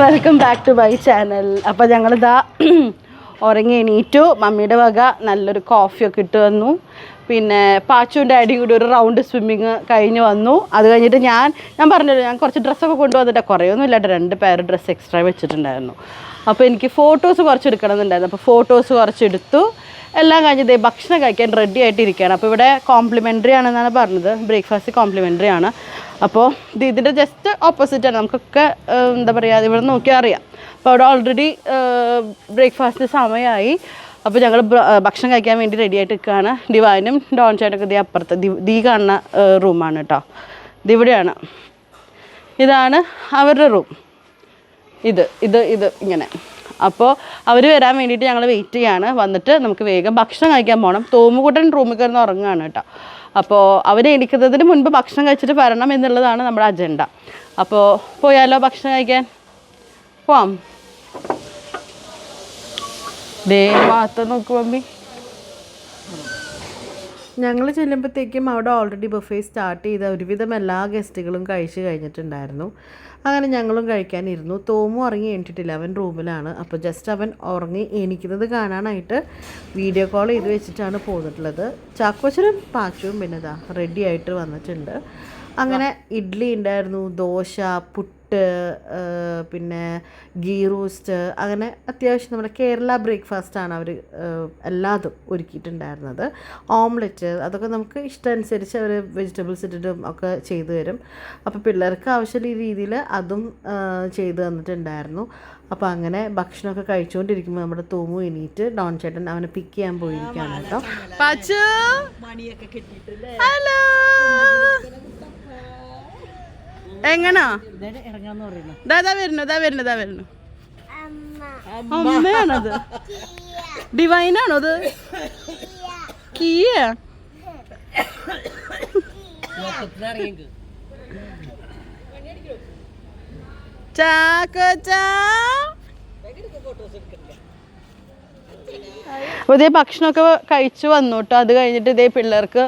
Welcome back to my channel അപ്പോൾ ഞങ്ങളിതാ ഉറങ്ങി എണീറ്റു. മമ്മിയുടെ വക നല്ലൊരു കോഫിയൊക്കെ ഇട്ട് വന്നു. പിന്നെ പാച്ചുവും ഡാഡിയും കൂടി ഒരു റൗണ്ട് സ്വിമ്മിങ് കഴിഞ്ഞ് വന്നു. അത് കഴിഞ്ഞിട്ട് ഞാൻ ഞാൻ പറഞ്ഞല്ലോ ഞാൻ കുറച്ച് ഡ്രസ്സൊക്കെ കൊണ്ടുവന്നിട്ട്. കുറേയൊന്നും ഇല്ലാട്ട്. രണ്ട് പേർ ഡ്രസ്സ് എക്സ്ട്രാ വെച്ചിട്ടുണ്ടായിരുന്നു. അപ്പോൾ എനിക്ക് ഫോട്ടോസ് കുറച്ച് എടുക്കണം എന്നുണ്ടായിരുന്നു അപ്പോൾ ഫോട്ടോസ് കുറച്ച് എടുത്തു. എല്ലാം കഴിഞ്ഞ് ദേ ഭക്ഷണം കഴിക്കാൻ റെഡി ആയിട്ടിരിക്കുകയാണ്. അപ്പോൾ ഇവിടെ കോംപ്ലിമെന്ററി ആണെന്നാണ് പറഞ്ഞത്. ബ്രേക്ക്ഫാസ്റ്റ് കോംപ്ലിമെന്ററി ആണ്. അപ്പോൾ ഇത് ഇതിന്റെ ജസ്റ്റ് ഓപ്പോസിറ്റാണ് നമുക്കൊക്കെ എന്താ പറയുക ഇവിടെ നോക്കിയാൽ അറിയാം. അപ്പോൾ അവിടെ ഓൾറെഡി ബ്രേക്ക്ഫാസ്റ്റ് സമയമായി. അപ്പോൾ ഞങ്ങൾ ഭക്ഷണം കഴിക്കാൻ വേണ്ടി റെഡി ആയിട്ട് നിൽക്കുകയാണ് ഡിവാനും ഡോൺ ചേട്ടൊക്കെ ദീ അപ്പുറത്ത് ദി ദീ കാണുന്ന റൂമാണ് കേട്ടോ. ഇതിവിടെയാണ് ഇതാണ് അവരുടെ റൂം ഇത് ഇത് ഇത് ഇങ്ങനെ. അപ്പോൾ അവർ വരാൻ വേണ്ടിയിട്ട് ഞങ്ങൾ വെയിറ്റ് ചെയ്യാണ്. വന്നിട്ട് നമുക്ക് വേഗം ഭക്ഷണം കഴിക്കാൻ പോകണം തോമുകൂട്ടൻ റൂമിൽ കയറുന്ന ഉറങ്ങുകയാണ് കേട്ടോ. അപ്പോൾ അവർ എണീക്കുന്നതിന് മുൻപ് ഭക്ഷണം കഴിച്ചിട്ട് വരണം എന്നുള്ളതാണ് നമ്മുടെ അജണ്ട അപ്പോൾ പോയാലോ ഭക്ഷണം കഴിക്കാൻ? പോവാം. ദേ ഞങ്ങൾ ചെല്ലുമ്പോഴത്തേക്കും അവിടെ ഓൾറെഡി ബുഫേ സ്റ്റാർട്ട് ചെയ്ത ഒരുവിധം എല്ലാ ഗസ്റ്റുകളും കഴിച്ച് കഴിഞ്ഞിട്ടുണ്ടായിരുന്നു. അങ്ങനെ ഞങ്ങളും കഴിക്കാനിരുന്നു. തോമു ഉറങ്ങി എണീറ്റിട്ടില്ല. അവൻ റൂമിലാണ്. അപ്പോൾ ജസ്റ്റ് അവൻ ഉറങ്ങി എണീക്കുന്നത് കാണാനായിട്ട് വീഡിയോ കോൾ ചെയ്ത് വെച്ചിട്ടാണ് പോന്നിട്ടുള്ളത്. ചാക്കോച്ചനും പാച്ചുവും പിന്നെ ഇതാ റെഡി ആയിട്ട് വന്നിട്ടുണ്ട്. അങ്ങനെ ഇഡ്ഡലി ഉണ്ടായിരുന്നു. ദോശ പുട്ട് ആ, പിന്നെ ഗീ റോസ്റ്റ് അങ്ങനെ അത്യാവശ്യം നമ്മുടെ കേരള ബ്രേക്ക്ഫാസ്റ്റാണ് അവർ എല്ലാതും ഒരുക്കിയിട്ടുണ്ടായിരുന്നത്. ഓംലെറ്റ് അതൊക്കെ നമുക്ക് ഇഷ്ടമനുസരിച്ച് അവർ വെജിറ്റബിൾസ് ഇട്ടിട്ടും ഒക്കെ ചെയ്തു തരും. അപ്പോൾ പിള്ളേർക്ക് ആവശ്യമുള്ള ഈ രീതിയിൽ അതും ചെയ്തു തന്നിട്ടുണ്ടായിരുന്നു. അപ്പോൾ അങ്ങനെ ഭക്ഷണമൊക്കെ കഴിച്ചുകൊണ്ടിരിക്കുമ്പോൾ നമ്മുടെ തൂമു എണീറ്റ് ഡോൺ ചേട്ടൻ അവനെ പിക്ക് ചെയ്യാൻ പോയിരിക്കുകയാണ് കേട്ടോ. പാച്ചു! ഹലോ! എങ്ങനാ? ദാ വരുന്നു വരുന്നു വരുന്നു. അമ്മയാണത്. ഡിവൈനാണോ അത്? കീയ? ചാക്കോച്ചാ അപ്പോൾ ഇതേ ഭക്ഷണമൊക്കെ കഴിച്ചു വന്നു കേട്ടോ. അത് കഴിഞ്ഞിട്ട് ഇതേ പിള്ളേർക്ക്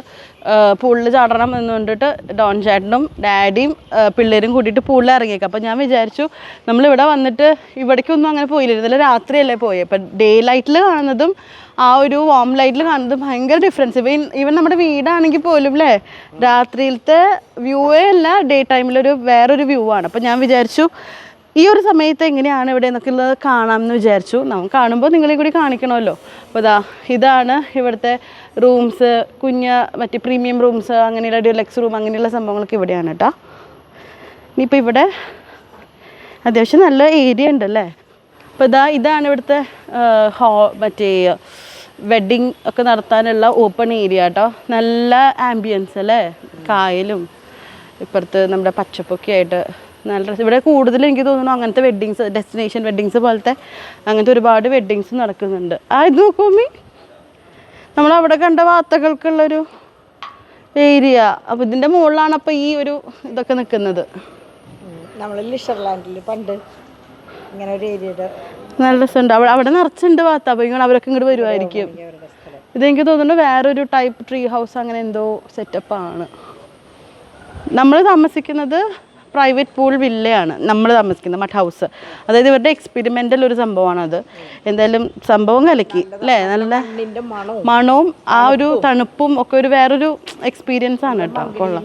പൂളിൽ ചാടണം എന്ന് കൊണ്ടിട്ട് ഡോൺ ചേട്ടനും ഡാഡിയും പിള്ളേരും കൂട്ടിയിട്ട് പൂളിൽ ഇറങ്ങിയേക്കാം. അപ്പോൾ ഞാൻ വിചാരിച്ചു നമ്മളിവിടെ വന്നിട്ട് ഇവിടേക്കൊന്നും അങ്ങനെ പോയില്ല. ഇന്നലെ രാത്രിയല്ലേ പോയി. അപ്പം ഡേ ലൈറ്റിൽ കാണുന്നതും ആ ഒരു വാം ലൈറ്റിൽ കാണുന്നതും ഭയങ്കര ഡിഫറൻസ് ഇപ്പം ഈവൻ നമ്മുടെ വീടാണെങ്കിൽ പോലും അല്ലേ രാത്രിയിലത്തെ വ്യൂവേ അല്ല ഡേ ടൈമിലൊരു വേറൊരു വ്യൂ ആണ്. അപ്പോൾ ഞാൻ വിചാരിച്ചു ഈ ഒരു സമയത്ത് എങ്ങനെയാണ് ഇവിടെ എന്നൊക്കെ ഉള്ളത് കാണാമെന്ന് വിചാരിച്ചു. നമുക്ക് കാണുമ്പോൾ നിങ്ങളെ കൂടി കാണിക്കണമല്ലോ. അപ്പോൾ ഇതാ ഇതാണ് ഇവിടുത്തെ റൂംസ് കുഞ്ഞ് മറ്റേ പ്രീമിയം റൂംസ് അങ്ങനെയുള്ള ഡിലക്സ് റൂം അങ്ങനെയുള്ള സംഭവങ്ങളൊക്കെ ഇവിടെയാണ് കേട്ടോ ഇനിയിപ്പോൾ ഇവിടെ അത്യാവശ്യം നല്ല ഏരിയ ഉണ്ടല്ലേ അപ്പോൾ ഇതാ ഇതാണ് ഇവിടുത്തെ ഹോ മറ്റേ വെഡ്ഡിങ് ഒക്കെ നടത്താനുള്ള ഓപ്പൺ ഏരിയ കേട്ടോ നല്ല ആംബിയൻസ് അല്ലേ? കായലും ഇപ്പുറത്ത് നമ്മുടെ പച്ചപ്പൊക്കെ ആയിട്ട് നല്ല ഡ്രസ്സ് ഇവിടെ കൂടുതൽ എനിക്ക് തോന്നുന്നു അങ്ങനത്തെ വെഡ്ഡിങ്സ് ഡെസ്റ്റിനേഷൻ വെഡ്ഡിങ്സ് പോലത്തെ അങ്ങനത്തെ ഒരുപാട് വെഡ്ഡിങ്സ് നടക്കുന്നുണ്ട്. ആ ഇത് നോക്കുമ്പി നമ്മൾ അവിടെ കണ്ട വാർത്തകൾക്കുള്ളൊരു ഏരിയ അപ്പോൾ ഇതിന്റെ മുകളിലാണ് അപ്പോൾ ഈ ഒരു ഇതൊക്കെ നിൽക്കുന്നത്. നമ്മൾ ലിഷർലാൻഡിൽ പണ്ട് ഇങ്ങനെ ഒരു ഏരിയയുടെ നല്ല രസമുണ്ട്. അവിടെ അവിടെ നിറച്ചുണ്ട് വാത്ത അപ്പോൾ ഇങ്ങനെ അവരൊക്കെ ഇങ്ങോട്ട് വരുമായിരിക്കും ഇതെനിക്ക് തോന്നുന്നു വേറൊരു ടൈപ്പ് ട്രീ ഹൗസ് അങ്ങനെ എന്തോ സെറ്റപ്പാണ് നമ്മൾ താമസിക്കുന്നത് പ്രൈവറ്റ് പൂൾ വില്ലയാണ് നമ്മൾ താമസിക്കുന്നത് മറ്റ് ഹൗസ് അതായത് ഇവരുടെ എക്സ്പെരിമെന്റൽ ഒരു സംഭവമാണ് അത് എന്തായാലും സംഭവം കലക്കി. അല്ലേ നല്ല മണവും. ആ ഒരു തണുപ്പും. ഒക്കെ ഒരു വേറൊരു എക്സ്പീരിയൻസ് ആണ് കേട്ടോ. കൊള്ളാം.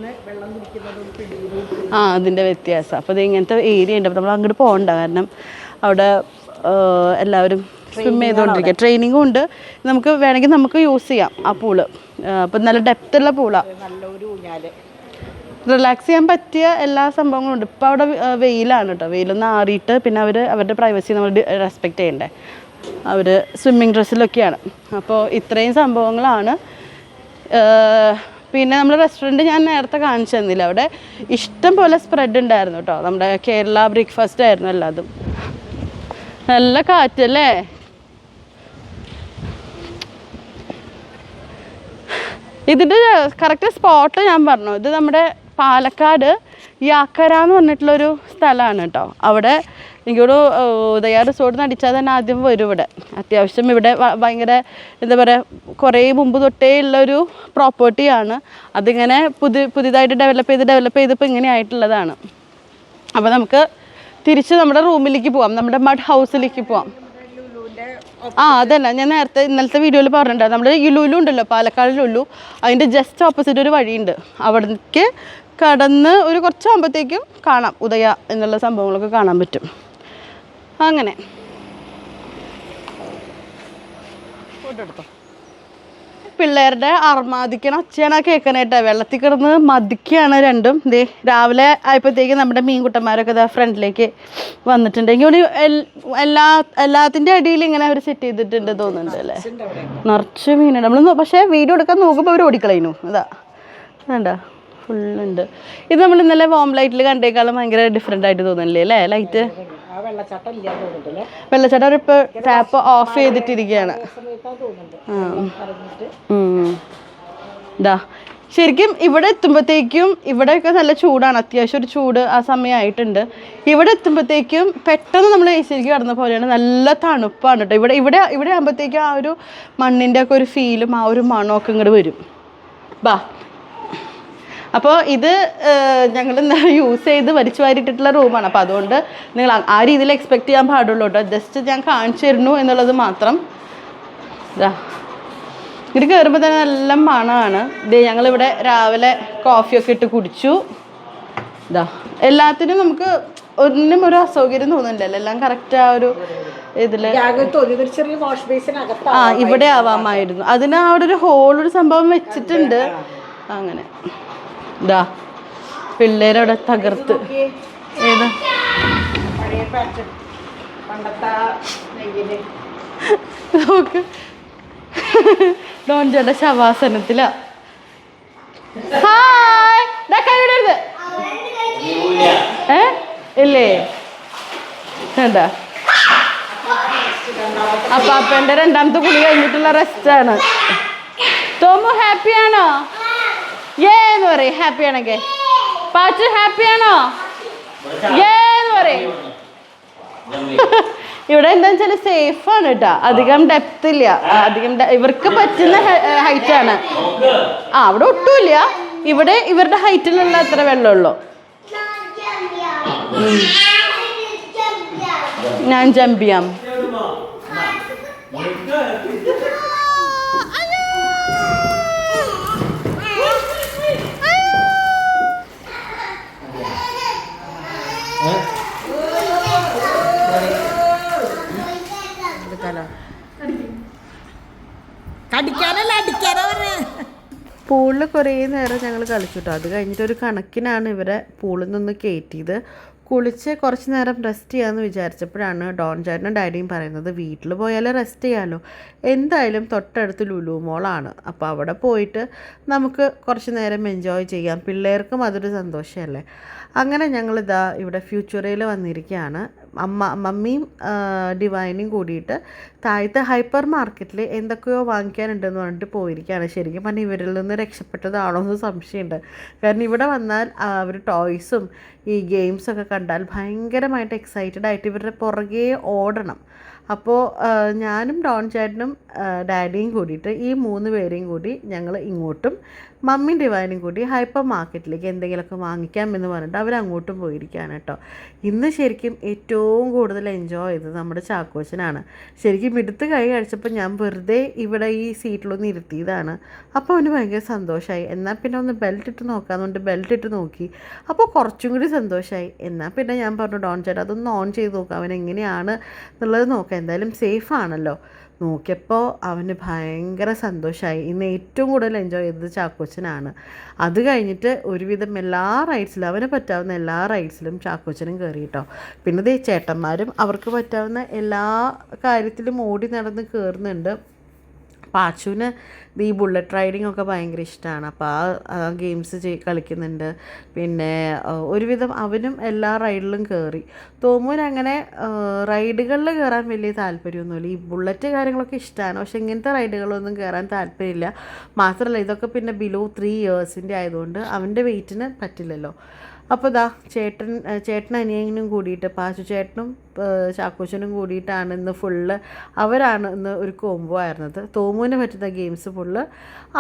ആ അതിന്റെ വ്യത്യാസം. അപ്പോൾ ഇത് ഇങ്ങനത്തെ ഏരിയ ഉണ്ട്. അപ്പോൾ നമ്മൾ അങ്ങോട്ട് പോകണ്ട. കാരണം അവിടെ എല്ലാവരും സ്വിം ചെയ്തുകൊണ്ടിരിക്കുക ട്രെയിനിങ്ങും ഉണ്ട്. നമുക്ക് വേണമെങ്കിൽ നമുക്ക് യൂസ് ചെയ്യാം ആ പൂൾ അപ്പം നല്ല ഡെപ്ത് ഉള്ള പൂളാണ് റിലാക്സ് ചെയ്യാൻ പറ്റിയ എല്ലാ സംഭവങ്ങളും ഉണ്ട് ഇപ്പോൾ അവിടെ വെയിലാണ് കേട്ടോ വെയിലൊന്ന് ആറിയിട്ട് പിന്നെ അവർ അവരുടെ പ്രൈവസി നമ്മൾ റെസ്പെക്റ്റ് ചെയ്യണ്ടേ. അവർ സ്വിമ്മിങ് ഡ്രസ്സിലൊക്കെയാണ് അപ്പോൾ ഇത്രയും സംഭവങ്ങളാണ്. പിന്നെ നമ്മൾ റെസ്റ്റോറന്റ് ഞാൻ നേരത്തെ കാണിച്ചു തന്നില്ല. അവിടെ ഇഷ്ടം പോലെ സ്പ്രെഡ് ഉണ്ടായിരുന്നു കേട്ടോ നമ്മുടെ കേരള ബ്രേക്ക്ഫാസ്റ്റ് ആയിരുന്നു എല്ലാതും. നല്ല കാറ്റല്ലേ? ഇതിന്റെ കറക്റ്റ് സ്പോട്ട് ഞാൻ പറഞ്ഞു. ഇത് നമ്മുടെ പാലക്കാട് യാക്കര എന്ന് പറഞ്ഞിട്ടുള്ളൊരു സ്ഥലമാണ് കേട്ടോ. അവിടെ എനിക്കൊരു ഉദയ റിസോർട്ട് നിന്ന് അടിച്ചാൽ തന്നെ ആദ്യം വരും ഇവിടെ. അത്യാവശ്യം ഇവിടെ ഭയങ്കര എന്താ പറയുക കുറേ മുമ്പ് തൊട്ടേ ഉള്ളൊരു പ്രോപ്പർട്ടിയാണ് അതിങ്ങനെ പുതിയ പുതിയതായിട്ട് ഡെവലപ്പ് ചെയ്ത് ഡെവലപ്പ് ചെയ്തപ്പോൾ ഇങ്ങനെ ആയിട്ടുള്ളതാണ്. അപ്പോൾ നമുക്ക് തിരിച്ച് നമ്മുടെ റൂമിലേക്ക് പോവാം. നമ്മുടെ മഡ് ഹൗസിലേക്ക് പോവാം. ആ അതല്ല. ഞാൻ നേരത്തെ ഇന്നലത്തെ വീഡിയോയിൽ പറഞ്ഞിട്ടുണ്ടായിരുന്നു നമ്മുടെ ഈ ലുലു ഉണ്ടല്ലോ പാലക്കാട് ലുലു. അതിന്റെ ജസ്റ്റ് ഓപ്പോസിറ്റ് ഒരു വഴിയുണ്ട്. അവിടേക്ക് കടന്ന് ഒരു കുറച്ചാകുമ്പോഴത്തേക്കും കാണാം ഉദയ എന്നുള്ള സംഭവങ്ങളൊക്കെ കാണാൻ പറ്റും. അങ്ങനെ. ഫോട്ടോ പിള്ളേരുടെ അർമാദിക്കണം അച്ഛനാ കേൾക്കാനായിട്ടാ വെള്ളത്തിൽ കിടന്ന് മതിക്കുകയാണ് രണ്ടും. ദേ രാവിലെ ആയപ്പോഴത്തേക്ക് നമ്മുടെ മീൻകുട്ടന്മാരൊക്കെ ഇതാ ഫ്രണ്ടിലേക്ക് വന്നിട്ടുണ്ടെങ്കിൽ ഒരു എല്ലാ എല്ലാത്തിന്റെ അടിയിൽ ഇങ്ങനെ അവർ സെറ്റ് ചെയ്തിട്ടുണ്ട് തോന്നുന്നുണ്ട് അല്ലേ? നിറച്ച് മീനുണ്ട്. നമ്മൾ പക്ഷേ വീഡിയോ എടുക്കാൻ നോക്കുമ്പോൾ അവർ ഓടിക്കളയുന്നു. അതാ. വേണ്ട. ഫുള്ളുണ്ട് ഇത് നമ്മൾ ഇന്നലെ വോം ലൈറ്റിൽ കണ്ടേക്കാളും ഭയങ്കര ഡിഫറെന്റ് ആയിട്ട് തോന്നുന്നില്ലേ അല്ലേ? ലൈറ്റ് വെള്ളച്ചാട്ടം ഇപ്പൊ ഇപ്പോൾ ടാപ്പ് ഓഫ് ചെയ്തിട്ടിരിക്കുകയാണ് ശരിക്കും ഇവിടെ എത്തുമ്പോഴത്തേക്കും ഇവിടെയൊക്കെ നല്ല ചൂടാണ് അത്യാവശ്യം ഒരു ചൂട് ആ സമയമായിട്ടുണ്ട്. ഇവിടെ എത്തുമ്പോഴത്തേക്കും പെട്ടെന്ന് നമ്മൾ എ സിയിലേക്ക് കടന്ന പോലെയാണ് നല്ല തണുപ്പാണ് കേട്ടോ ഇവിടെ ഇവിടെ ഇവിടെ ആകുമ്പോഴത്തേക്കും ആ ഒരു മണ്ണിന്റെ ഒക്കെ ഒരു ഫീലും ആ ഒരു മണമൊക്കെ ഇങ്ങോട്ട് വരും. ബാ അപ്പോൾ ഇത് ഞങ്ങൾ യൂസ് ചെയ്ത് വലിച്ചു വാരിട്ടിട്ടുള്ള റൂമാണ് അപ്പോൾ അതുകൊണ്ട് നിങ്ങൾ ആ- രീതിയിൽ എക്സ്പെക്ട് ചെയ്യാൻ പാടുള്ളൂ കേട്ടോ. ജസ്റ്റ് ഞാൻ കാണിച്ചു തരുന്നു എന്നുള്ളത് മാത്രം. ഇതാ ഇത് കയറുമ്പോൾ തന്നെ നല്ല മണമാണ് ഇത് ഞങ്ങളിവിടെ രാവിലെ കോഫിയൊക്കെ ഇട്ട് കുടിച്ചു. ഇതാ എല്ലാത്തിനും നമുക്ക് ഒന്നും ഒരു അസൗകര്യം തോന്നുന്നില്ലല്ലോ. എല്ലാം കറക്റ്റ് ആ ഒരു ഇതിൽ. ആ ഇവിടെ ആവാമായിരുന്നു. അതിന് അവിടെ ഒരു ഹോൾ ഒരു സംഭവം വെച്ചിട്ടുണ്ട്. അങ്ങനെ. ഇതാ പിള്ളേരവിടെ തകർത്ത്. ഏതാ? നോക്ക്. ഡോൺ ചേട്ട ശവാസനത്തിലാ ഇല്ലേ? എന്താ? അപ്പാപ്പന്റെ രണ്ടാമത്തെ കുളി കഴിഞ്ഞിട്ടുള്ള റെസ്റ്റാണ് തോമു ഹാപ്പിയാണോ ഏ എന്ന് പറയും. ഹാപ്പി ആണെങ്കിൽ. പാച്ചു ഹാപ്പി ആണോ? എന്ന് പറയും. ഇവിടെ എന്താ വെച്ചാൽ സേഫ് ആണ് കേട്ടോ അധികം ഡെപ്ത് ഇല്ല. അധികം ഇവർക്ക് പറ്റുന്ന ഹൈറ്റ് ആണ്. ആ അവിടെ ഒട്ടുമില്ല. ഇവിടെ ഇവരുടെ ഹൈറ്റിലുള്ള അത്ര വെള്ളമുള്ളൂ. ഞാൻ ജമ്പ് ചെയ്യാം. പൂളിൽ കുറേ നേരം ഞങ്ങൾ കളിച്ചു കേട്ടോ അത് കഴിഞ്ഞിട്ട് ഒരു കണക്കിനാണ് ഇവരെ പൂളിൽ നിന്ന് കയറ്റിയത് കുളിച്ച് കുറച്ച് നേരം റെസ്റ്റ് ചെയ്യാമെന്ന് വിചാരിച്ചപ്പോഴാണ് ഡോൺ ചേട്ടനും ഡാഡിയും പറയുന്നത് വീട്ടിൽ പോയാൽ റെസ്റ്റ് ചെയ്യാമല്ലോ എന്തായാലും തൊട്ടടുത്ത് ലുലു മോളാണ് അപ്പോൾ അവിടെ പോയിട്ട് നമുക്ക് കുറച്ച് നേരം എൻജോയ് ചെയ്യാം. പിള്ളേർക്കും അതൊരു സന്തോഷമല്ലേ അങ്ങനെ ഞങ്ങളിതാ ഇവിടെ ഫ്യൂച്ചറയിൽ വന്നിരിക്കുകയാണ്. അമ്മ മമ്മിയും ഡിവൈനും കൂടിയിട്ട് താഴത്തെ ഹൈപ്പർ മാർക്കറ്റിൽ എന്തൊക്കെയോ വാങ്ങിക്കാനുണ്ടെന്ന് പറഞ്ഞിട്ട് പോയിരിക്കുകയാണ്. ശരിക്കും പറഞ്ഞാൽ ഇവരിൽ നിന്ന് രക്ഷപ്പെട്ടതാണോ എന്ന് സംശയമുണ്ട്. കാരണം ഇവിടെ വന്നാൽ അവർ ടോയ്സും ഈ ഗെയിംസൊക്കെ കണ്ടാൽ ഭയങ്കരമായിട്ട് എക്സൈറ്റഡ് ആയിട്ട് ഇവരുടെ പുറകെ ഓടണം. അപ്പോൾ ഞാനും ഡോൺ ചേട്ടനും ഡാഡിയും കൂടിയിട്ട് ഈ മൂന്ന് പേരെയും കൂടി ഞങ്ങൾ ഇങ്ങോട്ടും മമ്മിയും ഡിവൈനും കൂടി ഹൈപ്പർ മാർക്കറ്റിലേക്ക് എന്തെങ്കിലുമൊക്കെ വാങ്ങിക്കാം എന്ന് പറഞ്ഞിട്ട് അവരങ്ങോട്ടും പോയിരിക്കുകയാണ് കേട്ടോ. ഇന്ന് ശരിക്കും ഏറ്റവും കൂടുതൽ എൻജോയ് ചെയ്തത് നമ്മുടെ ചാക്കോച്ചനാണ്. ശരിക്കും എടുത്ത് കൈ കഴിച്ചപ്പോൾ ഞാൻ വെറുതെ ഇവിടെ ഈ സീറ്റിലൊന്ന് ഇരുത്തിയതാണ്. അപ്പോൾ അവന് ഭയങ്കര സന്തോഷമായി. എന്നാൽ പിന്നെ ഒന്ന് ബെൽറ്റ് ഇട്ട് നോക്കാമെന്നുകൊണ്ട് ബെൽറ്റ് ഇട്ട് നോക്കി. അപ്പോൾ കുറച്ചും കൂടി സന്തോഷമായി. എന്നാൽ പിന്നെ ഞാൻ പറഞ്ഞു ഡോൺ ചേട്ടാ അതൊന്ന് ഓൺ ചെയ്ത് നോക്കാം. അവൻ എങ്ങനെയാണ് എന്നുള്ളത് നോക്കാം. എന്തായാലും സേഫ് ആണല്ലോ. നോക്കിയപ്പോൾ അവന് ഭയങ്കര സന്തോഷമായി ഇന്ന് ഏറ്റവും കൂടുതൽ എൻജോയ് ചെയ്തത് ചാക്കോച്ചനാണ്. അത് കഴിഞ്ഞിട്ട് ഒരുവിധം എല്ലാ റൈഡ്സിലും അവന് പറ്റാവുന്ന എല്ലാ റൈഡ്സിലും ചാക്കോച്ചനും കയറി കേട്ടോ പിന്നെ ദേ ചേട്ടന്മാരും അവർക്ക് പറ്റാവുന്ന എല്ലാ കാര്യത്തിലും ഓടി നടന്ന് കയറുന്നുണ്ട് പാച്ചുവിന് ഈ ബുള്ളറ്റ് റൈഡിങ് ഒക്കെ ഭയങ്കര ഇഷ്ടമാണ് അപ്പോൾ ആ ഗെയിംസ് ചെയ് കളിക്കുന്നുണ്ട്. പിന്നെ ഒരുവിധം അവനും എല്ലാ റൈഡിലും കയറി തോമൂന് അങ്ങനെ റൈഡുകളിൽ കയറാൻ വലിയ താല്പര്യമൊന്നുമില്ല. ഈ ബുള്ളറ്റ് കാര്യങ്ങളൊക്കെ ഇഷ്ടമാണ് പക്ഷെ ഇങ്ങനത്തെ റൈഡുകളൊന്നും കയറാൻ താല്പര്യമില്ല. മാത്രമല്ല ഇതൊക്കെ പിന്നെ ബിലോ ത്രീ ഇയേഴ്സിന്റെ ആയതുകൊണ്ട് അവന്റെ വെയിറ്റിന് പറ്റില്ലല്ലോ. അപ്പോൾ ദാ ചേട്ടൻ ചേട്ടൻ അനിയനും കൂടിയിട്ട് പാശു ചേട്ടനും ചാക്കോച്ചനും കൂടിയിട്ടാണ് ഇന്ന് ഫുള്ള് അവരാണ് ഇന്ന് ഒരു കോംബോ ആയിരുന്നത്. തോമുവിന് പറ്റുന്ന ഗെയിംസ് ഫുള്ള്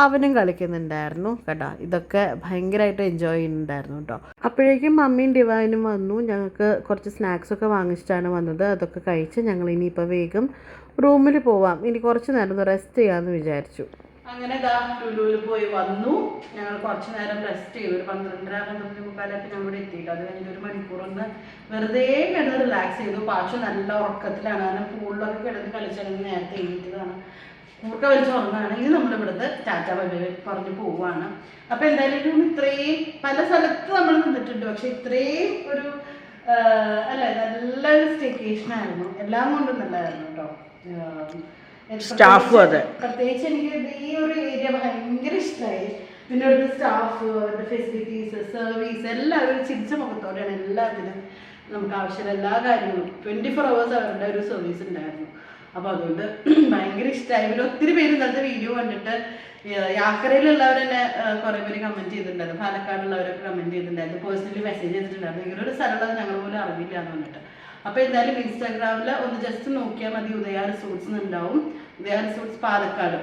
അവനും കളിക്കുന്നുണ്ടായിരുന്നു കേട്ടോ. ഇതൊക്കെ ഭയങ്കരമായിട്ട് എൻജോയ് ചെയ്യുന്നുണ്ടായിരുന്നു കേട്ടോ. അപ്പോഴേക്കും മമ്മിയും ഡിവൈനും വന്നു. ഞങ്ങൾക്ക് കുറച്ച് സ്നാക്സൊക്കെ വാങ്ങിച്ചിട്ടാണ് വന്നത്. അതൊക്കെ കഴിച്ച് ഞങ്ങൾ ഇനിയിപ്പോൾ വേഗം റൂമിൽ പോവാം. ഇനി കുറച്ച് നേരം ഒന്ന് റെസ്റ്റ് ചെയ്യാമെന്ന് വിചാരിച്ചു. അങ്ങനെ ഇതാ ലുലുവിൽ പോയി വന്നു. ഞങ്ങൾ കുറച്ച് നേരം റെസ്റ്റ് ചെയ്തു. ഒരു പന്ത്രണ്ടര പന്ത്രണ്ട് മുക്കാലൊക്കെ ഞങ്ങൾ ഇവിടെ എത്തിയിട്ട്. അത് കഴിഞ്ഞ് ഒരു മണിക്കൂർ ഒന്ന് വെറുതെ കിടന്ന് റിലാക്സ് ചെയ്തു. പാച്ചു നല്ല ഉറക്കത്തിലാണ്. കാരണം പൂളിലൊക്കെ കിടന്ന് കളിച്ചിറങ്ങി നേരത്തെ എഴുതിയതാണ് കൂർക്ക വലിച്ച് ഉറങ്ങുകയാണെങ്കിൽ നമ്മൾ ഇവിടുത്തെ ടാറ്റ ബൈ പറഞ്ഞ് പോവുകയാണ്. അപ്പോൾ എന്തായാലും ഇത്രയും പല സ്ഥലത്ത് നമ്മൾ നിന്നിട്ടുണ്ട്. പക്ഷെ ഇത്രയും ഒരു അല്ല നല്ലൊരു സ്റ്റേക്കേഷൻ ആയിരുന്നു. എല്ലാം കൊണ്ടും നല്ലതായിരുന്നു കേട്ടോ. സ്റ്റാഫും അതെ. പ്രത്യേകിച്ച് എനിക്ക് ഈ ഒരു ഏരിയ ഭയങ്കര ഇഷ്ടമായി പിന്നെ ഒരു സ്റ്റാഫ് അവരുടെ ഫെസിലിറ്റീസ് സർവീസ് എല്ലാം എല്ലാവരും ചിരിച്ച മുഖത്തോടെയാണ് എല്ലാത്തിനും നമുക്ക് ആവശ്യമുള്ള എല്ലാ കാര്യങ്ങളും. ട്വന്റി ഫോർ അവേഴ്സ് അവരുടെ ഒരു സർവീസ് ഉണ്ടായിരുന്നു. അപ്പോൾ അതുകൊണ്ട് ഭയങ്കര ഇഷ്ടമായി പിന്നെ ഒത്തിരി പേര് ഇന്നത്തെ വീഡിയോ കണ്ടിട്ട് യാത്രയിലുള്ളവർ യാക്കരയിലുള്ളവർ തന്നെ കുറെ കുറേ പേര് കമന്റ് ചെയ്തിട്ടുണ്ടായിരുന്നു. പാലക്കാടുള്ളവരൊക്കെ കമന്റ് ചെയ്തിട്ടുണ്ടായിരുന്നു. പേഴ്സണലി മെസ്സേജ് ചെയ്തിട്ടുണ്ടായിരുന്നു. ഇങ്ങനെ ഒരു സ്ഥലമുള്ളത് ഞങ്ങൾ പോലും അറിയില്ല എന്ന് പറഞ്ഞിട്ട്. അപ്പോൾ എന്തായാലും ഇൻസ്റ്റാഗ്രാമിൽ ഒന്ന് ജസ്റ്റ് നോക്കിയാൽ മതി. ഉദയ റിസോർട്സ് ഉണ്ടാവും ഉദയ റിസോർട്സ് പാലക്കാട്.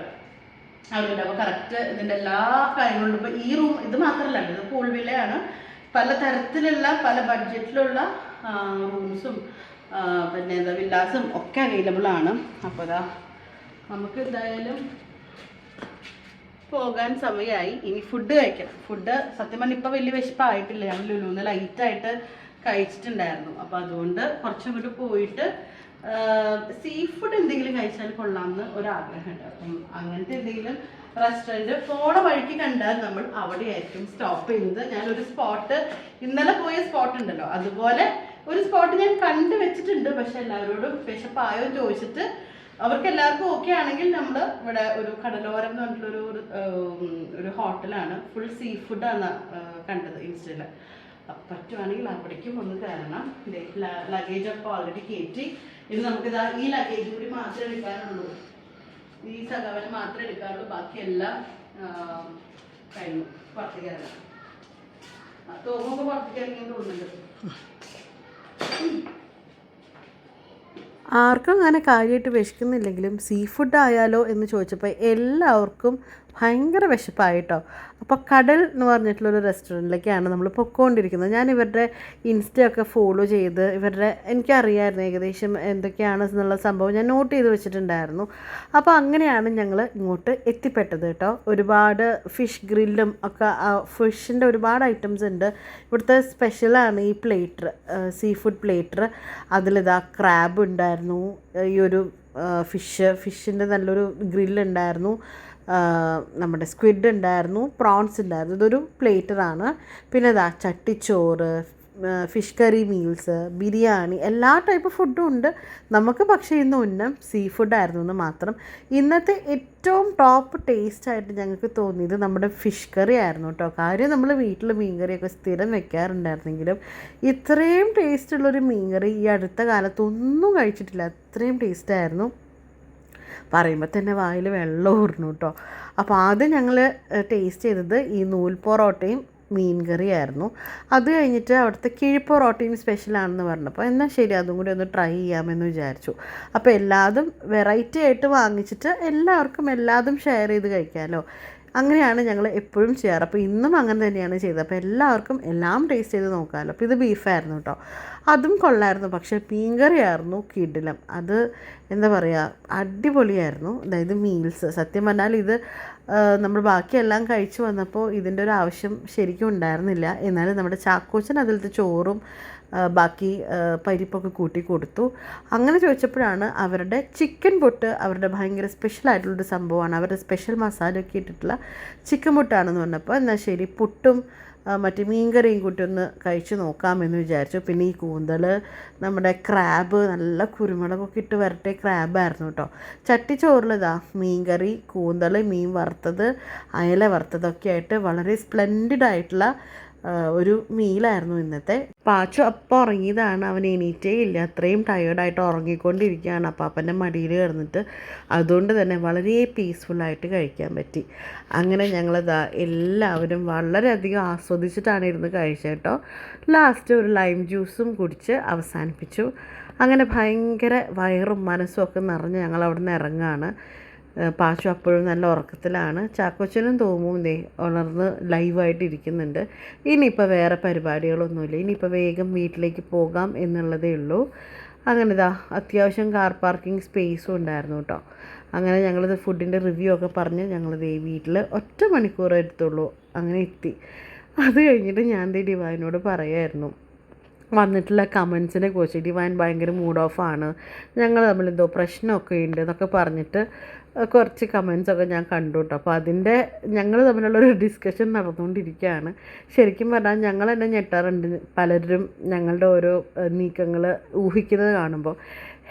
അവിടെ ഉണ്ടാവും കറക്റ്റ് ഇതിന്റെ എല്ലാ കാര്യങ്ങളും ഇപ്പോൾ ഈ റൂം ഇത് മാത്രമല്ല ഇത് പൂൾ വില്ലയാണ് പല തരത്തിലുള്ള പല ബഡ്ജറ്റിലുള്ള റൂംസും പിന്നെ എന്താ വില്ലാസും ഒക്കെ അവൈലബിൾ ആണ്. അപ്പോൾ അതാ നമുക്ക് എന്തായാലും പോകാൻ സമയമായി ഇനി ഫുഡ് കഴിക്കണം. ഫുഡ് സത്യം പറഞ്ഞാൽ ഇപ്പോൾ വലിയ വിശപ്പായിട്ടില്ല. ഞാൻ ലുലുന്ന് ലൈറ്റായിട്ട് കഴിച്ചിട്ടുണ്ടായിരുന്നു. അപ്പോൾ അതുകൊണ്ട് കുറച്ചും കൂടി പോയിട്ട് സീ ഫുഡ് എന്തെങ്കിലും കഴിച്ചാൽ കൊള്ളാമെന്ന് ഒരാഗ്രഹമുണ്ട്. അപ്പം അങ്ങനത്തെ എന്തെങ്കിലും റെസ്റ്റോറന്റ് പോണ വഴിക്ക് കണ്ടാൽ നമ്മൾ അവിടെയായിരിക്കും സ്റ്റോപ്പ് ചെയ്യുന്നത്. ഞാനൊരു സ്പോട്ട് ഇന്നലെ പോയ സ്പോട്ട് ഉണ്ടല്ലോ. അതുപോലെ ഒരു സ്പോട്ട് ഞാൻ കണ്ടു വെച്ചിട്ടുണ്ട്. പക്ഷെ എല്ലാവരോടും വിശപ്പായോ ചോദിച്ചിട്ട് അവർക്ക് എല്ലാവർക്കും ഓക്കെ ആണെങ്കിൽ നമ്മൾ ഇവിടെ ഒരു കടലോരം എന്ന് പറഞ്ഞിട്ടുള്ളൊരു ഒരു ഹോട്ടലാണ് ഫുൾ സീ ഫുഡാണ് കണ്ടത് ഇൻസ്റ്റയിൽ പറ്റുവാണെങ്കിൽ അവിടേക്കും ഒന്ന് കയറണം ലഗേജ് ഒക്കെ ഓൾറെഡി കയറ്റി. ഇനി നമുക്കിതാ ഈ ലഗേജ് കൂടി മാത്രമേ എടുക്കാനുള്ളൂ. ഈ സകവന് മാത്രമേ എടുക്കാറുള്ളൂ ബാക്കിയെല്ലാം കഴിഞ്ഞു. പുറത്തേക്ക് ആ, തോമൊക്കെ പുറത്തേക്ക് ഇറങ്ങിയെന്ന് തോന്നുന്നുണ്ട്. ആർക്കും അങ്ങനെ കാര്യമായിട്ട് വിശക്കുന്നില്ലെങ്കിലും സീ ഫുഡ് ആയാലോ എന്ന് ചോദിച്ചപ്പോൾ എല്ലാവർക്കും ഭയങ്കര വിശപ്പായിട്ടോ. അപ്പോൾ കടൽ എന്ന് പറഞ്ഞിട്ടുള്ളൊരു റെസ്റ്റോറന്റിലേക്കാണ് നമ്മൾ പൊക്കോണ്ടിരിക്കുന്നത്. ഞാൻ ഇവരുടെ ഇൻസ്റ്റയൊക്കെ ഫോളോ ചെയ്ത് ഇവരുടെ എനിക്കറിയായിരുന്നു ഏകദേശം എന്തൊക്കെയാണ് എന്നുള്ള സംഭവം ഞാൻ നോട്ട് ചെയ്ത് വെച്ചിട്ടുണ്ടായിരുന്നു. അപ്പോൾ അങ്ങനെയാണ് ഞങ്ങൾ ഇങ്ങോട്ട് എത്തിപ്പെട്ടത് കേട്ടോ. ഒരുപാട് ഫിഷ് ഗ്രില്ലും ഒക്കെ ഫിഷിന്റെ ഒരുപാട് ഐറ്റംസ് ഉണ്ട്. ഇവിടുത്തെ സ്പെഷ്യലാണ് ഈ പ്ലേറ്റർ സീ ഫുഡ് പ്ലേറ്റർ അതിലിതാ ക്രാബ് ഉണ്ടായിരുന്നു. ഈ ഒരു ഫിഷ് ഫിഷിന്റെ നല്ലൊരു ഗ്രില്ലുണ്ടായിരുന്നു നമ്മുടെ സ്ക്വിഡ് ഉണ്ടായിരുന്നു പ്രോൺസ് ഉണ്ടായിരുന്നു ഇതൊരു പ്ലേറ്ററാണ് പിന്നെ ഇതാ ചട്ടിച്ചോറ് ഫിഷ് കറി മീൽസ് ബിരിയാണി എല്ലാ ടൈപ്പ് ഫുഡും ഉണ്ട്. നമുക്ക് പക്ഷേ ഇന്ന് ഉന്നം സീ ഫുഡായിരുന്നു എന്ന് മാത്രം. ഇന്നത്തെ ഏറ്റവും ടോപ്പ് ടേസ്റ്റ് ആയിട്ട് ഞങ്ങൾക്ക് തോന്നിയത് നമ്മുടെ ഫിഷ് കറി ആയിരുന്നു കേട്ടോ കാര്യം നമ്മൾ വീട്ടിൽ മീൻകറിയൊക്കെ സ്ഥിരം വെക്കാറുണ്ടായിരുന്നെങ്കിലും ഇത്രയും ടേസ്റ്റുള്ളൊരു മീൻകറി ഈ അടുത്ത കാലത്തൊന്നും കഴിച്ചിട്ടില്ല. അത്രയും ടേസ്റ്റായിരുന്നു പറയുമ്പോൾ തന്നെ വായിൽ വെള്ളം ഊർന്നു കേട്ടോ അപ്പോൾ ആദ്യം ഞങ്ങൾ ടേസ്റ്റ് ചെയ്തത് ഈ നൂൽ പൊറോട്ടയും മീൻ കറിയായിരുന്നു അത് കഴിഞ്ഞിട്ട് അവിടുത്തെ കിഴിപ്പൊറോട്ടയും സ്പെഷ്യലാണെന്ന് പറഞ്ഞപ്പോൾ എന്നാൽ ശരി അതും കൂടി ഒന്ന് ട്രൈ ചെയ്യാമെന്ന് വിചാരിച്ചു. അപ്പോൾ എല്ലാതും വെറൈറ്റി ആയിട്ട് വാങ്ങിച്ചിട്ട് എല്ലാവർക്കും എല്ലാതും ഷെയർ ചെയ്ത് കഴിക്കാമല്ലോ അങ്ങനെയാണ് ഞങ്ങൾ എപ്പോഴും ചെയ്യാറ്. അപ്പോൾ ഇന്നും അങ്ങനെ തന്നെയാണ് ചെയ്തത്. അപ്പോൾ എല്ലാവർക്കും എല്ലാം ടേസ്റ്റ് ചെയ്ത് നോക്കാമല്ലോ അപ്പോൾ ഇത് ബീഫായിരുന്നു കേട്ടോ അതും കൊള്ളായിരുന്നു. പക്ഷേ മീൻകറിയായിരുന്നു കിടിലം. അത് എന്താ പറയുക അടിപൊളിയായിരുന്നു. അതായത് മീൽസ് സത്യം പറഞ്ഞാൽ ഇത് നമ്മൾ ബാക്കിയെല്ലാം കഴിച്ചു വന്നപ്പോൾ ഇതിന്റെ ഒരു ആവശ്യം ശരിക്കും ഉണ്ടായിരുന്നില്ല. എന്നാലും നമ്മുടെ ചാക്കോച്ചൻ അതിലത്തെ ചോറും ബാക്കി പരിപ്പൊക്കെ കൂട്ടി കൊടുത്തു. അങ്ങനെ ചോദിച്ചപ്പോഴാണ് അവരുടെ ചിക്കൻ പൊട്ട് അവരുടെ ഭയങ്കര സ്പെഷ്യൽ ആയിട്ടുള്ളൊരു സംഭവമാണ്. അവരുടെ സ്പെഷ്യൽ മസാലയൊക്കെ ഇട്ടിട്ടുള്ള ചിക്കൻ പൊട്ടാണെന്ന് പറഞ്ഞപ്പോൾ എന്നാൽ ശരി പുട്ടും മറ്റേ മീൻകറിയും കൂട്ടി ഒന്ന് കഴിച്ച് നോക്കാമെന്ന് വിചാരിച്ചു. പിന്നെ ഈ കൂന്തൽ നമ്മുടെ ക്രാബ് നല്ല കുരുമുളകൊക്കെ ഇട്ട് വരട്ടെ ക്രാബായിരുന്നു കേട്ടോ. ചട്ടിച്ചോറിലിതാ മീൻകറി കൂന്തൽ മീൻ വറുത്തത് അയല വറുത്തതൊക്കെ ആയിട്ട് വളരെ ആ, ഒരു മീലായിരുന്നു ഇന്നത്തെ. പാച്ചു അപ്പം ഉറങ്ങിയതാണ്. അവൻ എണീറ്റേ ഇല്ല. അത്രയും ടയേർഡായിട്ട് ഉറങ്ങിക്കൊണ്ടിരിക്കുകയാണ്. അപ്പാപ്പന്റെ മടിയിൽ കിടന്നിട്ട് അതുകൊണ്ട് തന്നെ വളരെ പീസ്ഫുള്ളായിട്ട് കഴിക്കാൻ പറ്റി. അങ്ങനെ ഞങ്ങളിതാ എല്ലാവരും വളരെയധികം ആസ്വദിച്ചിട്ടാണ് ഇരുന്ന് കഴിച്ചത് കേട്ടോ. ലാസ്റ്റ് ഒരു ലൈം ജ്യൂസും കുടിച്ച് അവസാനിപ്പിച്ചു. അങ്ങനെ ഭയങ്കര വയറും മനസ്സും ഒക്കെ നിറഞ്ഞ് ഞങ്ങൾ അവിടെ നിന്ന് ഇറങ്ങുകയാണ്. പാച്ചു അപ്പോഴും നല്ല ഉറക്കത്തിലാണ്. ചാക്കോച്ചനും തോമും ദേ ഉണർന്ന് ലൈവായിട്ട് ഇരിക്കുന്നുണ്ട്. ഇനിയിപ്പോൾ വേറെ പരിപാടികളൊന്നുമില്ല. ഇനിയിപ്പോൾ വേഗം വീട്ടിലേക്ക് പോകാം എന്നുള്ളതേ ഉള്ളൂ. അങ്ങനെ ഇതാ അത്യാവശ്യം കാർ പാർക്കിംഗ് സ്പേസും ഉണ്ടായിരുന്നു കേട്ടോ. അങ്ങനെ ഞങ്ങളിത് ഫുഡിന്റെ റിവ്യൂ ഒക്കെ പറഞ്ഞ് ഞങ്ങളിത് ഈ വീട്ടിൽ ഒറ്റ മണിക്കൂർ എടുത്തുള്ളൂ അങ്ങനെ എത്തി. അത് കഴിഞ്ഞിട്ട് ഞാൻ ദേ ഡിവാനോട് പറയായിരുന്നു. വന്നിട്ടുള്ള കമൻസിനെ കുറിച്ച്. ഡിവൈൻ ഭയങ്കര മൂഡ് ഓഫാണ് ഞങ്ങൾ തമ്മിൽ എന്തോ പ്രശ്നമൊക്കെ ഉണ്ട് എന്നൊക്കെ പറഞ്ഞിട്ട് കുറച്ച് കമൻസൊക്കെ ഞാൻ കണ്ടു കേട്ടോ അപ്പോൾ അതിന്റെ ഞങ്ങൾ തമ്മിലുള്ളൊരു ഡിസ്കഷൻ നടന്നുകൊണ്ടിരിക്കുകയാണ്. ശരിക്കും പറഞ്ഞാൽ ഞങ്ങൾ തന്നെ ഞെട്ടാറുണ്ട്. പലരും ഞങ്ങളുടെ ഓരോ നീക്കങ്ങൾ ഊഹിക്കുന്നത് കാണുമ്പോൾ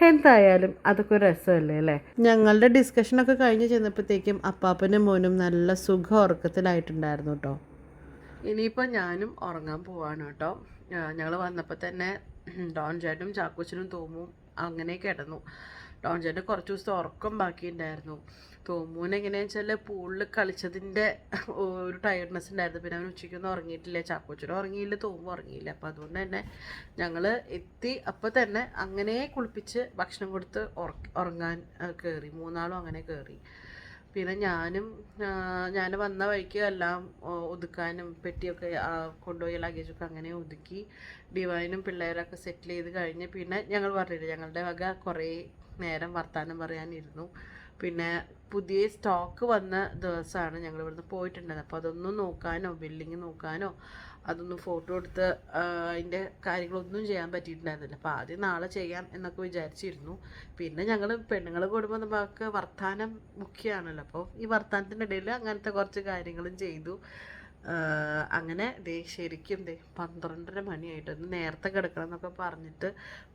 എന്തായാലും അതൊക്കെ ഒരു രസമല്ലേ അല്ലേ? ഞങ്ങളുടെ ഡിസ്കഷനൊക്കെ കഴിഞ്ഞ് ചെന്നപ്പോഴത്തേക്കും അപ്പാപ്പനും മോനും നല്ല സുഖ ഉറക്കത്തിലായിട്ടുണ്ടായിരുന്നു കേട്ടോ ഇനിയിപ്പോൾ ഞാനും ഉറങ്ങാൻ പോവാണ് കേട്ടോ ഞങ്ങൾ വന്നപ്പോൾ തന്നെ ഡോൺ ചേട്ടനും ചാക്കോച്ചനും തോമും അങ്ങനെ കിടന്നു. ഡോൺ ചേട്ടൻ കുറച്ച് ദിവസത്തെ ഉറക്കം ബാക്കിയുണ്ടായിരുന്നു. തോമൂന് എങ്ങനെയാണെന്ന് വെച്ചാൽ പൂളിൽ കളിച്ചതിന്റെ ഒരു ടയർഡ്നെസ് ഉണ്ടായിരുന്നു. പിന്നെ അവൻ ഉച്ചയ്ക്കൊന്നും ഉറങ്ങിയിട്ടില്ല. ചാക്കോച്ചനും ഉറങ്ങിയില്ല തോമും ഉറങ്ങിയില്ല. അപ്പോൾ അതുകൊണ്ട് തന്നെ ഞങ്ങൾ എത്തി. അപ്പോൾ തന്നെ അങ്ങനെ കുളിപ്പിച്ച് ഭക്ഷണം കൊടുത്ത് ഉറ- ഉറങ്ങാൻ കയറി മൂന്നാളും അങ്ങനെ കയറി പിന്നെ ഞാനും ഞാൻ വന്ന വഴിക്ക് എല്ലാം ഒതുക്കാനും പെട്ടിയൊക്കെ കൊണ്ടുപോയി ലഗേജൊക്കെ അങ്ങനെ ഒതുക്കി ഡിവൈനും പിള്ളേരൊക്കെ സെറ്റിൽ ചെയ്ത് കഴിഞ്ഞ് പിന്നെ ഞങ്ങൾ പറഞ്ഞില്ല ഞങ്ങളുടെ വക കുറേ നേരം വർത്തമാനം പറയാനിരുന്നു. പിന്നെ പുതിയ സ്റ്റോക്ക് വന്ന ദിവസമാണ് ഞങ്ങൾ ഇവിടുന്ന് പോയിട്ടുണ്ടായത് അപ്പോൾ അതൊന്നും നോക്കാനോ ബില്ലിങ് നോക്കാനോ അതൊന്നും ഫോട്ടോ എടുത്ത് അതിന്റെ കാര്യങ്ങളൊന്നും ചെയ്യാൻ പറ്റിയിട്ടുണ്ടായിരുന്നില്ല. അപ്പോൾ ആദ്യം നാളെ ചെയ്യാം എന്നൊക്കെ വിചാരിച്ചിരുന്നു. പിന്നെ ഞങ്ങൾ പെണ്ണുങ്ങൾ കൂടുമ്പോൾ നമുക്ക് വർത്തമാനം മുഖ്യമാണല്ലോ അപ്പോൾ ഈ വർത്തമാനത്തിന്റെ ഇടയിൽ അങ്ങനത്തെ കുറച്ച് കാര്യങ്ങളും ചെയ്തു. അങ്ങനെ ദേ ശരിക്കും ദേ പന്ത്രണ്ടര മണിയായിട്ട് ഒന്ന് നേരത്തെ കിടക്കണം എന്നൊക്കെ പറഞ്ഞിട്ട്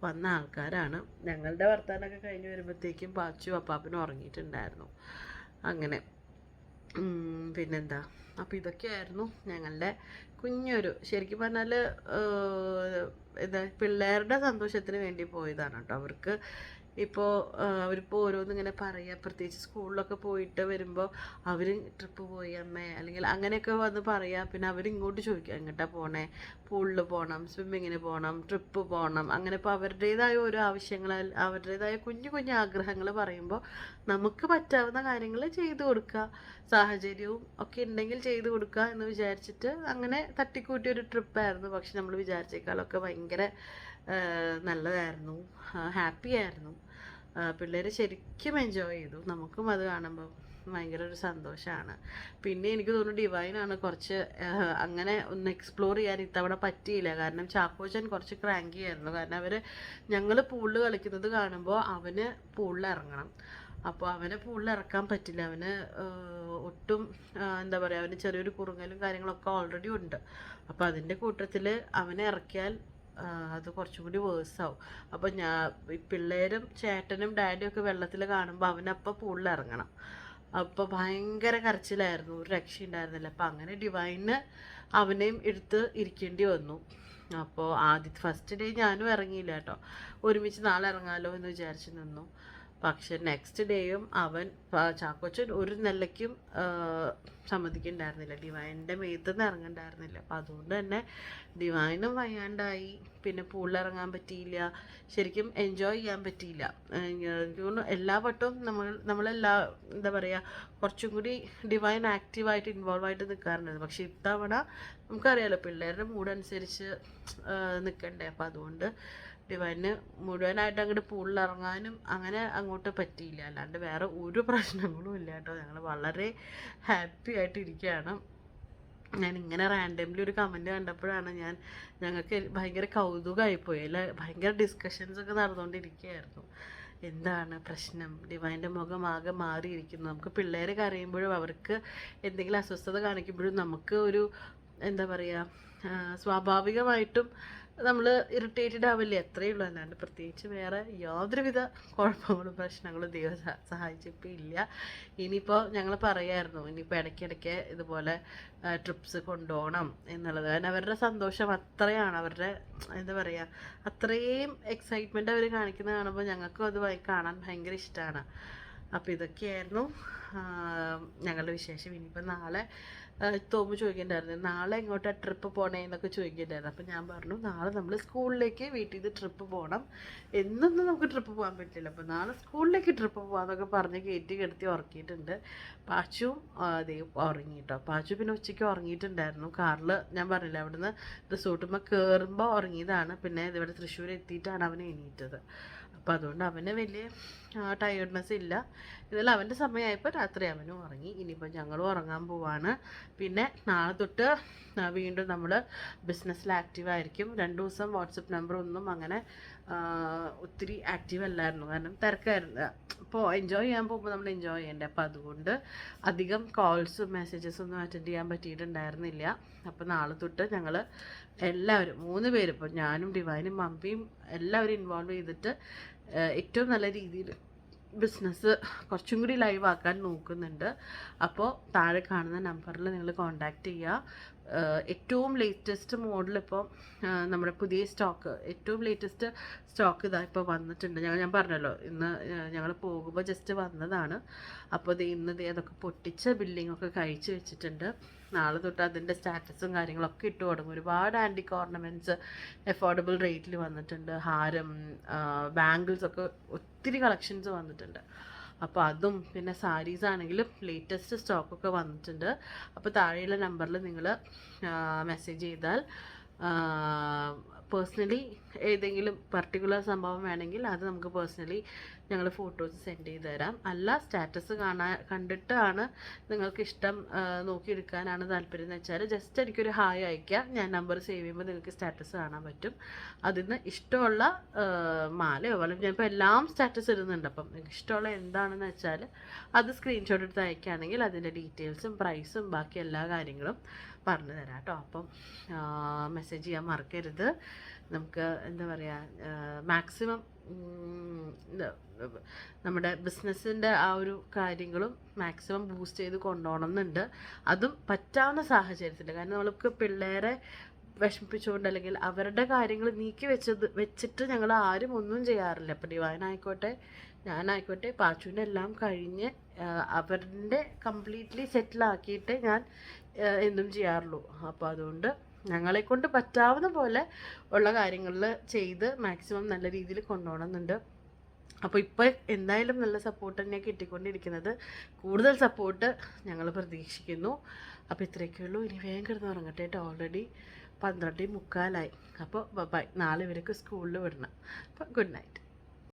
വന്ന ആൾക്കാരാണ്. ഞങ്ങളുടെ വർത്തമാനമൊക്കെ കഴിഞ്ഞ് വരുമ്പോഴത്തേക്കും പാച്ചു അപ്പാപ്പനും ഉറങ്ങിയിട്ടുണ്ടായിരുന്നു. അങ്ങനെ. പിന്നെന്താ? അപ്പോൾ ഇതൊക്കെയായിരുന്നു ഞങ്ങളുടെ കുഞ്ഞൊരു ശരിക്കും പറഞ്ഞാൽ എന്താ പിള്ളേരുടെ സന്തോഷത്തിന് വേണ്ടി പോയതാണ് കേട്ടോ. അവർക്ക് ഇപ്പോൾ അവരിപ്പോൾ ഓരോന്ന് ഇങ്ങനെ പറയുക പ്രത്യേകിച്ച് സ്കൂളിലൊക്കെ പോയിട്ട് വരുമ്പോൾ അവർ ട്രിപ്പ് പോയി അമ്മേ. അല്ലെങ്കിൽ അങ്ങനെയൊക്കെ വന്ന് പറയുക പിന്നെ അവരിങ്ങോട്ട് ചോദിക്കുക എങ്ങോട്ടാ പോണേ? പൂളിൽ പോകണം സ്വിമ്മിങ്ങിന് പോകണം ട്രിപ്പ് പോകണം അങ്ങനെ ഇപ്പോൾ അവരുടേതായ ഓരോ ആവശ്യങ്ങൾ അവരുടേതായ കുഞ്ഞു കുഞ്ഞു ആഗ്രഹങ്ങൾ പറയുമ്പോൾ നമുക്ക് പറ്റാവുന്ന കാര്യങ്ങൾ ചെയ്തു കൊടുക്കുക സാഹചര്യവും ഒക്കെ ഉണ്ടെങ്കിൽ ചെയ്തു കൊടുക്കുക എന്ന് വിചാരിച്ചിട്ട് അങ്ങനെ തട്ടിക്കൂട്ടിയൊരു ട്രിപ്പായിരുന്നു പക്ഷെ നമ്മൾ വിചാരിച്ചേക്കാളൊക്കെ ഭയങ്കര നല്ലതായിരുന്നു. ഹാപ്പി ആയിരുന്നു. പിള്ളേർ ശരിക്കും എൻജോയ് ചെയ്തു. നമുക്കും അത് കാണുമ്പോൾ ഭയങ്കര ഒരു സന്തോഷമാണ് പിന്നെ എനിക്ക് തോന്നുന്നു ഡിവൈനാണ് കുറച്ച് അങ്ങനെ ഒന്ന് എക്സ്പ്ലോർ ചെയ്യാൻ ഇത്തവണ പറ്റിയില്ല. കാരണം ചാക്കോച്ചൻ കുറച്ച് ക്രാങ്കി ആയിരുന്നു. കാരണം അവർ ഞങ്ങൾ പൂളിൽ കളിക്കുന്നത് കാണുമ്പോൾ അവന് പൂളിൽ ഇറങ്ങണം. അപ്പോൾ അവനെ പൂളിൽ ഇറക്കാൻ പറ്റില്ല. അവന് ഒട്ടും എന്താ പറയുക അവന് ചെറിയൊരു കുറുങ്ങലും കാര്യങ്ങളൊക്കെ ഓൾറെഡി ഉണ്ട്. അപ്പോൾ അതിന്റെ കൂട്ടത്തിൽ അവനെ ഇറക്കിയാൽ അത് കുറച്ചും കൂടി വേഴ്സാവും അപ്പോൾ ഞാൻ ഈ പിള്ളേരും ചേട്ടനും ഡാഡിയും ഒക്കെ വെള്ളത്തിൽ കാണുമ്പോൾ അവനപ്പം പൂളിൽ ഇറങ്ങണം. അപ്പോൾ ഭയങ്കര കരച്ചിലായിരുന്നു. ഒരു രക്ഷയുണ്ടായിരുന്നില്ല അപ്പോൾ അങ്ങനെ ഡിവൈന് അവനെയും എടുത്ത് ഇരിക്കേണ്ടി വന്നു. അപ്പോൾ ആദ്യത്തെ ഫസ്റ്റ് ഡേ ഞാനും ഇറങ്ങിയില്ല കേട്ടോ. ഒരുമിച്ച് നാളെ ഇറങ്ങാലോ എന്ന് വിചാരിച്ച് നിന്നു. പക്ഷെ നെക്സ്റ്റ് ഡേയും അവൻ ചാക്കോച്ചൻ ഒരു നിലയ്ക്കും സമ്മതിക്കുന്നുണ്ടായിരുന്നില്ല ഡിവൈനിന്റെ മേത്തുനിന്ന് ഇറങ്ങണ്ടായിരുന്നില്ല അപ്പം അതുകൊണ്ട് തന്നെ ഡിവൈനും വയ്യാണ്ടായി. പിന്നെ പൂളിൽ ഇറങ്ങാൻ പറ്റിയില്ല. ശരിക്കും എൻജോയ് ചെയ്യാൻ പറ്റിയില്ല. എനിക്ക് എല്ലാ വട്ടവും നമ്മൾ നമ്മളെല്ലാ എന്താ പറയുക കുറച്ചും കൂടി ഡിവൈൻ ആക്റ്റീവായിട്ട് ഇൻവോൾവ് ആയിട്ട് നിൽക്കാറുണ്ടായിരുന്നു പക്ഷേ ഇത്തവണ നമുക്കറിയാലോ പിള്ളേരുടെ മൂഡ് അനുസരിച്ച് നിൽക്കണ്ടേ അപ്പം അതുകൊണ്ട് ഡിവൈന് മുഴുവനായിട്ട് അങ്ങോട്ട് പൂളിൽ ഇറങ്ങാനും അങ്ങനെ അങ്ങോട്ട് പറ്റിയില്ല. അല്ലാണ്ട് വേറെ ഒരു പ്രശ്നങ്ങളും ഇല്ല കേട്ടോ. ഞങ്ങൾ വളരെ ഹാപ്പി ആയിട്ട് ഇരിക്കുകയാണ് ഞാൻ ഇങ്ങനെ റാൻഡംലി ഒരു കമന്റ് കണ്ടപ്പോഴാണ് ഞാൻ ഞങ്ങൾക്ക് ഭയങ്കര കൗതുകമായിപ്പോയി അല്ല? ഭയങ്കര ഡിസ്കഷൻസ് ഒക്കെ നടന്നുകൊണ്ടിരിക്കുകയായിരുന്നു. എന്താണ് പ്രശ്നം? ഡിവൈന്റെ മുഖം ആകെ മാറിയിരിക്കുന്നു. നമുക്ക് പിള്ളേർ കരയുമ്പോഴും അവർക്ക് എന്തെങ്കിലും അസ്വസ്ഥത കാണിക്കുമ്പോഴും നമുക്ക് ഒരു എന്താ പറയുക സ്വാഭാവികമായിട്ടും നമ്മൾ ഇറിറ്റേറ്റഡ് ആവില്ലേ? അത്രയേ ഉള്ളൂ. അല്ലാണ്ട് പ്രത്യേകിച്ച് വേറെ യാതൊരുവിധ കുഴപ്പങ്ങളും പ്രശ്നങ്ങളും ദൈവം സഹ- സഹായിച്ചിപ്പോൾ ഇല്ല. ഇനിയിപ്പോൾ ഞങ്ങൾ പറയായിരുന്നു ഇനിയിപ്പോൾ ഇടയ്ക്കിടയ്ക്ക് ഇതുപോലെ ട്രിപ്സ് കൊണ്ടുപോകണം എന്നുള്ളത്. കാരണം അവരുടെ സന്തോഷം അത്രയാണ്. അവരുടെ എന്താ പറയുക അത്രയും എക്സൈറ്റ്മെന്റ് അവർ കാണിക്കുന്നത് കാണുമ്പോൾ ഞങ്ങൾക്കും അത് കാണാൻ ഭയങ്കര ഇഷ്ടമാണ് അപ്പോൾ ഇതൊക്കെയായിരുന്നു. ഞങ്ങളുടെ വിശേഷം. ഇനിയിപ്പോൾ നാളെ ആ, തോമു ചോദിക്കണ്ടായിരുന്നു. നാളെ എങ്ങോട്ടാണ് ട്രിപ്പ് പോണേ? എന്നൊക്കെ ചോദിക്കണ്ടായിരുന്നു. അപ്പോൾ ഞാൻ പറഞ്ഞു നാളെ നമ്മൾ സ്കൂളിലേക്ക് വീട്ടിൽ നിന്ന് ട്രിപ്പ് പോകണം എന്നൊന്നും നമുക്ക് ട്രിപ്പ് പോകാൻ പറ്റില്ല. അപ്പോൾ നാളെ സ്കൂളിലേക്ക് ട്രിപ്പ് പോകാമെന്നൊക്കെ പറഞ്ഞ് കയറ്റി കിടത്തി ഉറക്കിയിട്ടുണ്ട്. പാച്ചു അതേ ഉറങ്ങി കേട്ടോ പാച്ചു പിന്നെ ഉച്ചയ്ക്ക് ഉറങ്ങിയിട്ടുണ്ടായിരുന്നു. കാറിൽ ഞാൻ പറഞ്ഞില്ല അവിടുന്ന് റിസോർട്ടുമ്പോൾ കയറുമ്പോൾ ഉറങ്ങിയതാണ്. പിന്നെ ഇവിടെ തൃശ്ശൂർ എത്തിയിട്ടാണ് അവൻ എണീറ്റത്. അപ്പോൾ അതുകൊണ്ട് അവന് വലിയ ടയേർഡ്നെസ് ഇല്ല. ഇതെല്ലാം അവന്റെ സമയമായപ്പോൾ രാത്രി അവനും ഉറങ്ങി. ഇനിയിപ്പോൾ ഞങ്ങളും ഉറങ്ങാൻ പോവാണ്. പിന്നെ നാളെ തൊട്ട് വീണ്ടും നമ്മൾ ബിസിനസ്സിൽ ആക്റ്റീവ് ആയിരിക്കും. രണ്ട് ദിവസം വാട്സപ്പ് നമ്പർ ഒന്നും അങ്ങനെ ഒത്തിരി ആക്റ്റീവ് അല്ലായിരുന്നു. കാരണം തിരക്കായിരുന്നു. അപ്പോൾ എൻജോയ് ചെയ്യാൻ പോകുമ്പോൾ നമ്മൾ എൻജോയ് ചെയ്യണ്ടേ? അപ്പോൾ അതുകൊണ്ട് അധികം കോൾസും മെസ്സേജസും ഒന്നും അറ്റൻഡ് ചെയ്യാൻ പറ്റിയിട്ടുണ്ടായിരുന്നില്ല. അപ്പോൾ നാളെ തൊട്ട് ഞങ്ങൾ എല്ലാവരും മൂന്ന് പേരും ഇപ്പോൾ ഞാനും ഡിവൈനും മമ്മിയും എല്ലാവരും ഇൻവോൾവ് ചെയ്തിട്ട് ഏറ്റവും നല്ല രീതിയിൽ ബിസിനസ് കുറച്ചും കൂടി ലൈവ് ആക്കാൻ നോക്കുന്നുണ്ട്. അപ്പോൾ താഴെ കാണുന്ന നമ്പറിൽ നിങ്ങൾ കോൺടാക്റ്റ് ചെയ്യുക ഏറ്റവും ലേറ്റസ്റ്റ് മോഡൽ ഇപ്പോൾ നമ്മുടെ പുതിയ സ്റ്റോക്ക് ഏറ്റവും ലേറ്റസ്റ്റ് സ്റ്റോക്ക് ഇതാ ഇപ്പോൾ വന്നിട്ടുണ്ട്. ഞങ്ങൾ ഞാൻ പറഞ്ഞല്ലോ ഇന്ന് ഞങ്ങൾ പോകുമ്പോൾ ജസ്റ്റ് വന്നതാണ്. അപ്പോൾ ഇത് ഇന്ന് അതൊക്കെ പൊട്ടിച്ച് ബില്ലിങ്ങൊക്കെ കഴിച്ച് വെച്ചിട്ടുണ്ട്. നാളെ തൊട്ട് അതിന്റെ സ്റ്റാറ്റസും കാര്യങ്ങളൊക്കെ ഇട്ട് തുടങ്ങും. ഒരുപാട് ആന്റിക് ഓർണമെന്റ്സ് എഫോർഡബിൾ റേറ്റിൽ വന്നിട്ടുണ്ട്. ഹാരം ബാംഗിൾസ് ഒക്കെ ഒത്തിരി കളക്ഷൻസ് വന്നിട്ടുണ്ട്. അപ്പോൾ അതും പിന്നെ സാരീസ് ആണെങ്കിലും ലേറ്റസ്റ്റ് സ്റ്റോക്കൊക്കെ വന്നിട്ടുണ്ട്. അപ്പോൾ താഴെയുള്ള നമ്പറിൽ നിങ്ങൾ മെസ്സേജ് ചെയ്താൽ പേഴ്സണലി ഏതെങ്കിലും പർട്ടിക്കുലർ സംഭവം വേണമെങ്കിൽ അത് നമുക്ക് പേഴ്സണലി ഞങ്ങൾ ഫോട്ടോസ് സെൻഡ് ചെയ്ത് തരാം. അല്ല സ്റ്റാറ്റസ് കാണാൻ കണ്ടിട്ടാണ് നിങ്ങൾക്ക് ഇഷ്ടം നോക്കിയെടുക്കാനാണ് താല്പര്യം എന്ന് വെച്ചാൽ ജസ്റ്റ് എനിക്കൊരു ഹായ് അയക്കാം ഞാൻ നമ്പർ സേവ് ചെയ്യുമ്പോൾ നിങ്ങൾക്ക് സ്റ്റാറ്റസ് കാണാൻ പറ്റും. അതിൽ നിന്ന് ഇഷ്ടമുള്ള മാലയോ അല്ലെങ്കിൽ ഞാനിപ്പോൾ എല്ലാം സ്റ്റാറ്റസ് ഇടുന്നുണ്ട്. അപ്പം നിങ്ങൾക്ക് ഇഷ്ടമുള്ള എന്താണെന്ന് വെച്ചാൽ അത് സ്ക്രീൻഷോട്ട് എടുത്ത് അയക്കുകയാണെങ്കിൽ അതിന്റെ ഡീറ്റെയിൽസും പ്രൈസും ബാക്കി എല്ലാ കാര്യങ്ങളും പറഞ്ഞു തരാം കേട്ടോ. അപ്പം മെസ്സേജ് ചെയ്യാൻ മറക്കരുത്. നമുക്ക് എന്താ പറയുക മാക്സിമം നമ്മുടെ ബിസിനസ്സിന്റെ ആ ഒരു കാര്യങ്ങളും മാക്സിമം ബൂസ്റ്റ് ചെയ്ത് കൊണ്ടുപോകണം എന്നുണ്ട് അതും പറ്റാവുന്ന സാഹചര്യത്തിൽ കാരണം നമ്മൾക്ക് പിള്ളേരെ വിഷമിപ്പിച്ചുകൊണ്ട് അല്ലെങ്കിൽ അവരുടെ കാര്യങ്ങൾ നീക്കി വെച്ചത് വെച്ചിട്ട് ഞങ്ങൾ ആരും ഒന്നും ചെയ്യാറില്ല. ഇപ്പം ഡിവൈൻ ആയിക്കോട്ടെ ഞാനായിക്കോട്ടെ പാച്ചുവിന്റെ എല്ലാം കഴിഞ്ഞ് അവരുടെ കംപ്ലീറ്റ്ലി സെറ്റിലാക്കിയിട്ട് ഞാൻ ആ, എന്തും ചെയ്യാറുള്ളൂ. അപ്പോൾ അതുകൊണ്ട് ഞങ്ങളെ കൊണ്ട് പറ്റാവുന്ന പോലെ ഉള്ള കാര്യങ്ങളിൽ ചെയ്ത് മാക്സിമം നല്ല രീതിയിൽ കൊണ്ടുപോകണമെന്നുണ്ട് അപ്പോൾ ഇപ്പോൾ എന്തായാലും നല്ല സപ്പോർട്ട് തന്നെയാണ് കിട്ടിക്കൊണ്ടിരിക്കുന്നത്. കൂടുതൽ സപ്പോർട്ട് ഞങ്ങൾ പ്രതീക്ഷിക്കുന്നു. അപ്പോൾ ഇത്രയൊക്കെ ഉള്ളൂ. ഇനി വേഗം കിടന്ന് ഉറങ്ങട്ടെ കേട്ടോ. ഓൾറെഡി പന്ത്രണ്ടേ മുക്കാലായി. അപ്പോൾ ബൈ നാളെ ഇവരൊക്കെ സ്കൂളിൽ വിടണം. അപ്പോൾ ഗുഡ് നൈറ്റ്